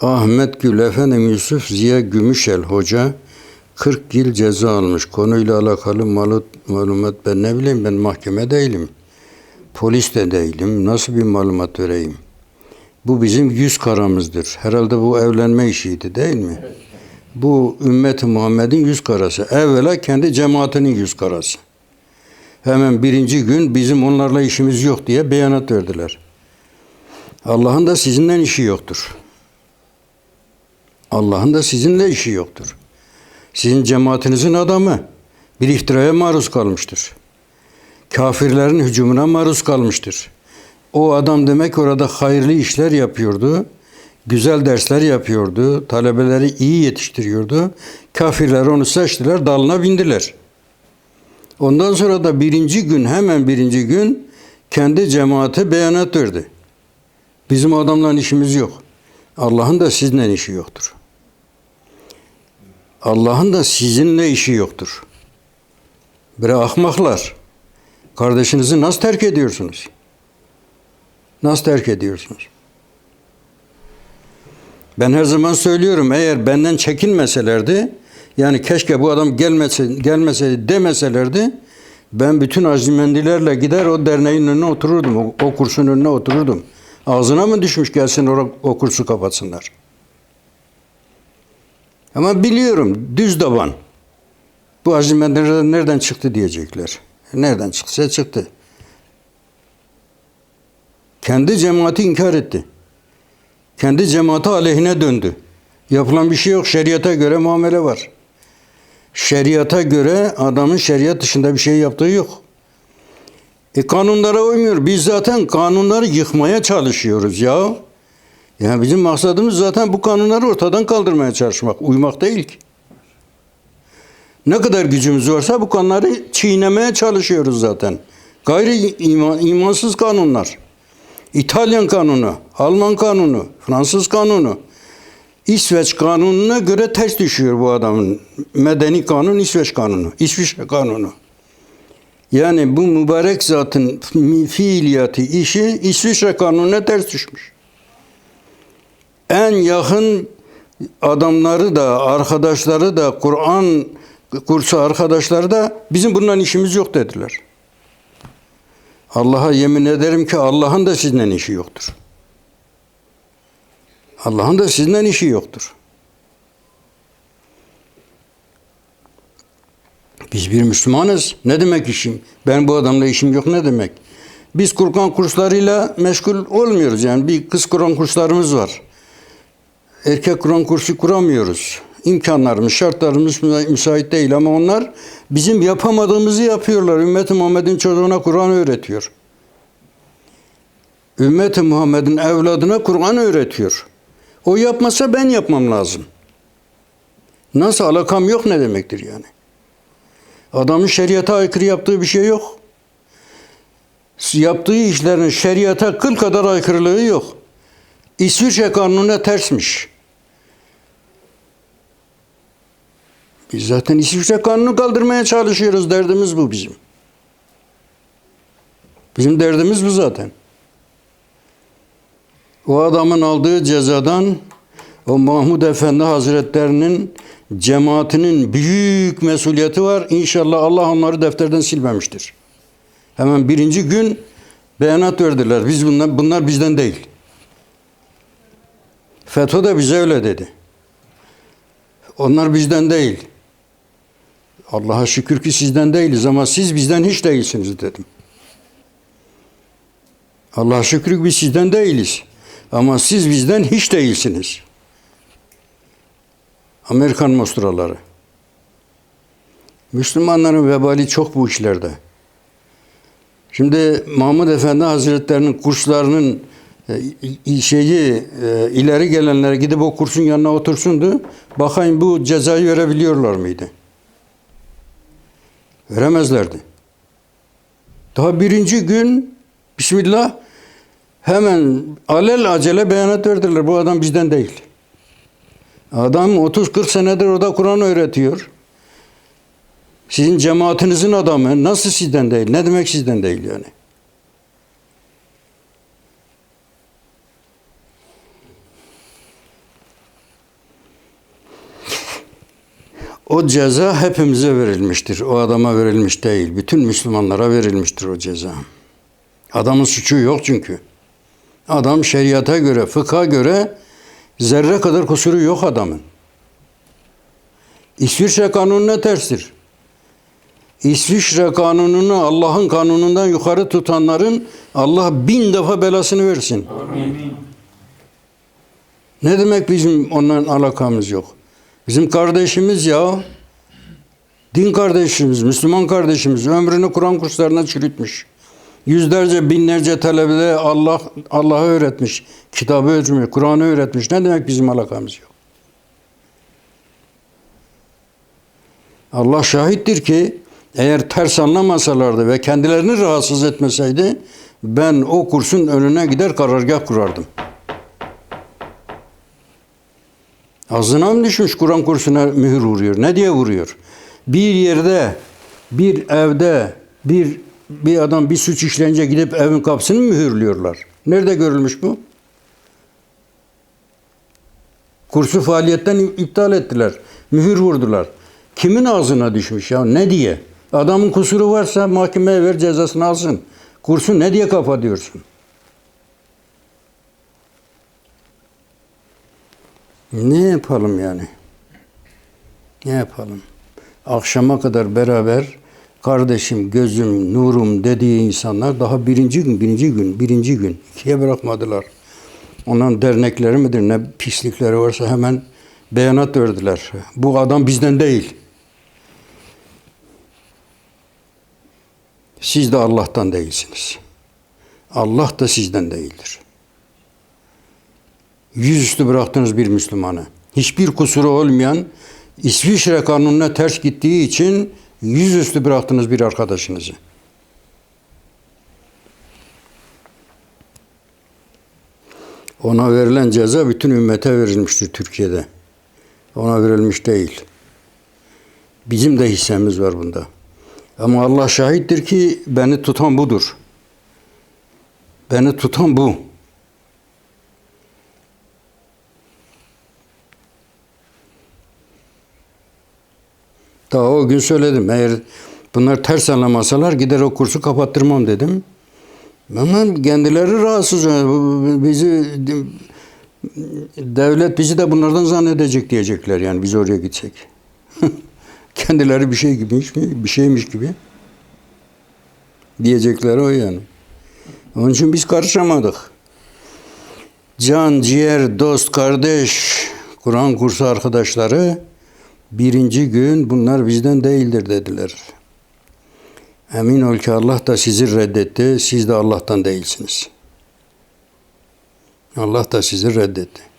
Ahmet Gül efendim Yusuf Ziya Gümüşel hoca 40 yıl ceza almış. Konuyla alakalı malu- malumat ben ne bileyim ben mahkeme değilim. Polis de değilim. Nasıl bir malumat vereyim? Bu bizim yüz karamızdır. Herhalde bu evlenme işiydi değil mi? Bu ümmeti Muhammed'in yüz karası. Evvela kendi cemaatinin yüz karası. Hemen birinci gün bizim onlarla işimiz yok diye beyanat verdiler. Allah'ın da sizinle işi yoktur. Allah'ın da sizinle işi yoktur. Sizin cemaatinizin adamı bir iftiraya maruz kalmıştır. Kafirlerin hücumuna maruz kalmıştır. O adam demek orada hayırlı işler yapıyordu. Güzel dersler yapıyordu. Talebeleri iyi yetiştiriyordu. Kafirler onu seçtiler, dalına bindiler. Ondan sonra da birinci gün, hemen birinci gün kendi cemaati beyanat verdi. Bizim adamla işimiz yok. Allah'ın da sizinle işi yoktur. Allah'ın da sizinle işi yoktur. Bre ahmaklar. Kardeşinizi nasıl terk ediyorsunuz? Nasıl terk ediyorsunuz? Ben her zaman söylüyorum eğer benden çekinmeselerdi yani keşke bu adam gelmese, gelmeseydi demeselerdi ben bütün azimendilerle gider o derneğin önüne otururdum. O, o kursun önüne otururdum. Ağzına mı düşmüş gelsin o, o kursu kapatsınlar. Ama biliyorum düz davan. Bu azimendiler nereden çıktı diyecekler. Nereden çıksa çıktı. Kendi cemaati inkar etti. Kendi cemaati aleyhine döndü. Yapılan bir şey yok. Şeriata göre muamele var. Şeriata göre adamın şeriat dışında bir şey yaptığı yok. E kanunlara uymuyor. Biz zaten kanunları yıkmaya çalışıyoruz ya. Yani bizim maksadımız zaten bu kanunları ortadan kaldırmaya çalışmak. Uymak değil ki. Ne kadar gücümüz varsa bu kanunları çiğnemeye çalışıyoruz zaten. Gayri iman, imansız kanunlar. İtalyan kanunu, Alman kanunu, Fransız kanunu, İsveç kanununa göre ters düşüyor bu adamın. Medeni kanun İsveç kanunu, İsviçre kanunu. Yani bu mübarek zatın fiiliyatı, işi İsviçre kanununa ters düşmüş. En yakın adamları da, arkadaşları da, Kur'an kursu arkadaşları da bizim bundan işimiz yok dediler. Allah'a yemin ederim ki Allah'ın da sizinle işi yoktur. Allah'ın da sizinle işi yoktur. Biz bir Müslümanız. Ne demek işim? Ben bu adamla işim yok ne demek? Biz Kur'an kurslarıyla meşgul olmuyoruz. Yani bir kız Kur'an kurslarımız var. Erkek Kur'an kursu kuramıyoruz. İmkanlarımız, şartlarımız müsait değil ama onlar bizim yapamadığımızı yapıyorlar. Ümmet-i Muhammed'in çocuğuna Kur'an öğretiyor. Ümmet-i Muhammed'in evladına Kur'an öğretiyor. O yapmasa ben yapmam lazım. Nasıl alakam yok ne demektir yani? Adamın şeriata aykırı yaptığı bir şey yok. Yaptığı işlerin şeriata kıl kadar aykırılığı yok. İsviçre kanununa tersmiş. Biz zaten İsviçre kanunu kaldırmaya çalışıyoruz. Derdimiz bu bizim. Bizim derdimiz bu zaten. O adamın aldığı cezadan o Mahmud Efendi Hazretlerinin cemaatinin büyük mesuliyeti var. İnşallah Allah onları defterden silmemiştir. Hemen birinci gün beyanat verdiler. Biz bunlar, bunlar bizden değil. FETÖ de bize öyle dedi. Onlar bizden değil. Allah'a şükür ki sizden değiliz ama siz bizden hiç değilsiniz dedim. Allah'a şükür ki biz sizden değiliz. Ama siz bizden hiç değilsiniz. Amerikan mosturaları. Müslümanların vebali çok bu işlerde. Şimdi Mahmud Efendi Hazretlerinin kurslarının şeyi e, ileri gelenlere gidip o kursun yanına otursundu. Bakayım bu cezayı verebiliyorlar mıydı? Veremezlerdi. Daha birinci gün Bismillah hemen alel acele beyanat verdiler. Bu adam bizden değil. Adam 30-40 senedir orada Kur'an öğretiyor. Sizin cemaatinizin adamı nasıl sizden değil? Ne demek sizden değil yani? O ceza hepimize verilmiştir. O adama verilmiş değil. Bütün Müslümanlara verilmiştir o ceza. Adamın suçu yok çünkü. Adam şeriata göre, fıkha göre zerre kadar kusuru yok adamın. İsviçre kanununa terstir. İsviçre kanununu Allah'ın kanunundan yukarı tutanların Allah bin defa belasını versin. Ne demek bizim onların alakamız yok? Bizim kardeşimiz ya. Din kardeşimiz, Müslüman kardeşimiz ömrünü Kur'an kurslarına çürütmüş. Yüzlerce, binlerce talebede Allah Allah'ı öğretmiş, kitabı öğretmiş, Kur'an'ı öğretmiş. Ne demek bizim alakamız yok? Allah şahittir ki eğer ters anlamasalardı ve kendilerini rahatsız etmeseydi ben o kursun önüne gider karargah kurardım. Ağzına mı düşmüş Kur'an kursuna mühür vuruyor? Ne diye vuruyor? Bir yerde, bir evde, bir bir adam bir suç işleyince gidip evin kapısını mühürlüyorlar? Nerede görülmüş bu? Kursu faaliyetten iptal ettiler. Mühür vurdular. Kimin ağzına düşmüş ya? Ne diye? Adamın kusuru varsa mahkemeye ver cezasını alsın. Kursu ne diye kapatıyorsun? Ne yapalım yani? Ne yapalım? Akşama kadar beraber kardeşim, gözüm, nurum dediği insanlar daha birinci gün, birinci gün, birinci gün ikiye bırakmadılar. Onların dernekleri midir ne pislikleri varsa hemen beyanat verdiler. Bu adam bizden değil. Siz de Allah'tan değilsiniz. Allah da sizden değildir. Yüzüstü bıraktınız bir Müslümanı. Hiçbir kusuru olmayan İsviçre kanununa ters gittiği için yüzüstü bıraktınız bir arkadaşınızı. Ona verilen ceza bütün ümmete verilmiştir Türkiye'de. Ona verilmiş değil. Bizim de hissemiz var bunda. Ama Allah şahittir ki beni tutan budur. Beni tutan bu. Daha o gün söyledim. Eğer bunlar ters anlamasalar gider o kursu kapattırmam dedim. Ama kendileri rahatsız. Bizi devlet bizi de bunlardan zannedecek diyecekler yani biz oraya gitsek. Kendileri bir şey gibiymiş mi? Bir şeymiş gibi. Diyecekler o yani. Onun için biz karışamadık. Can, ciğer, dost, kardeş, Kur'an kursu arkadaşları birinci gün bunlar bizden değildir dediler. Emin ol ki Allah da sizi reddetti, siz de Allah'tan değilsiniz. Allah da sizi reddetti.